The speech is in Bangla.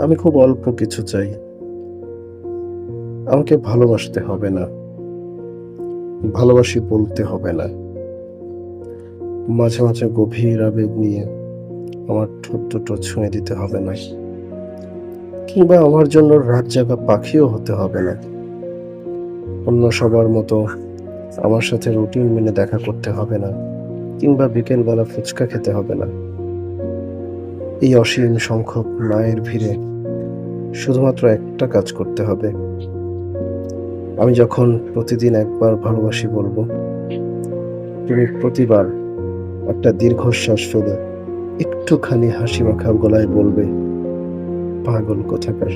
আমি খুব অল্প কিছু চাই। আমাকে ভালোবাসতে হবে না। ভালোবাসি বলতে হবে না। মাঝে মাঝে গভীর আবেগ নিয়ে আমার ঠোঁট ছুঁয়ে দিতে হবে না। কিংবা আমার জন্য রাত জাগা পাখিও হতে হবে না। অন্য সবার মতো আমার সাথে রুটিন মেনে দেখা করতে হবে না। কিংবা বিকেলবেলা ফুচকা খেতে হবে না। এই অসীম সংখ্যক মায়ের ভিড়ে শুধুমাত্র একটা কাজ করতে হবে। আমি যখন প্রতিদিন একবার ভালোবাসি বলব, তুমি প্রতিবার একটা দীর্ঘশ্বাস ফেলে একটুখানি হাসি মাখা গলায় বলবে, পাগল কোথাকার?